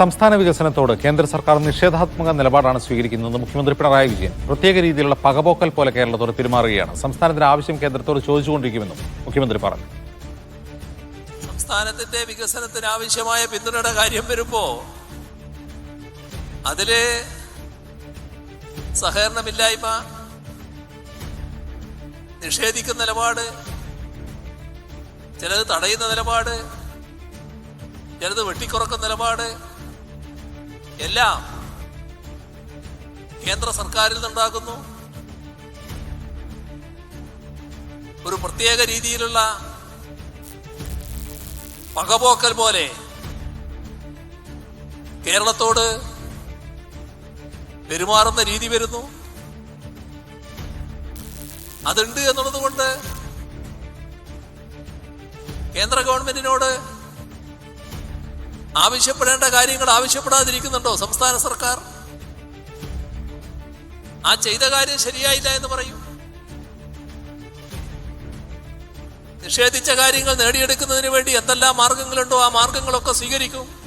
സംസ്ഥാന വികസനത്തോട് കേന്ദ്ര സർക്കാർ നിഷേധാത്മക നിലപാടാണ് സ്വീകരിക്കുന്നതെന്ന് മുഖ്യമന്ത്രി പിണറായി വിജയൻ പ്രത്യേക രീതിയിലുള്ള പകപോക്കൽ പോലെ കേരളത്തോട് പെരുമാറുകയാണ്. സംസ്ഥാനത്തിന് ആവശ്യം കേന്ദ്രത്തോട് ചോദിച്ചുകൊണ്ടിരിക്കുമെന്നും മുഖ്യമന്ത്രി പറഞ്ഞു. സംസ്ഥാനത്തിന്റെ വികസനത്തിന് ആവശ്യമായ പിന്തുണയുടെ കാര്യം വരുമ്പോ അതിൽ സഹകരണമില്ലായ്മ നിഷേധിക്കുന്ന നിലപാട് ചിലത് തടയുന്ന നിലപാട് ചിലത് വെട്ടിക്കുറക്കുന്ന നിലപാട് എല്ലാം കേന്ദ്ര സർക്കാരിൽ നിന്നുണ്ടാകുന്നു. ഒരു പ്രത്യേക രീതിയിലുള്ള പകപോക്കൽ പോലെ കേരളത്തോട് പെരുമാറുന്ന രീതി വരുന്നു. അതുണ്ട് എന്നുള്ളത് കൊണ്ട് കേന്ദ്ര ഗവൺമെന്റിനോട് ആവശ്യപ്പെടേണ്ട കാര്യങ്ങൾ ആവശ്യപ്പെടാതിരിക്കുന്നുണ്ടോ സംസ്ഥാന സർക്കാർ? ആ ചെയ്ത കാര്യം ശരിയായില്ല എന്ന് പറയും. നിഷേധിച്ച കാര്യങ്ങൾ നേടിയെടുക്കുന്നതിന് വേണ്ടി എന്തെല്ലാം മാർഗങ്ങളുണ്ടോ? ആ മാർഗങ്ങളൊക്കെ സ്വീകരിക്കും.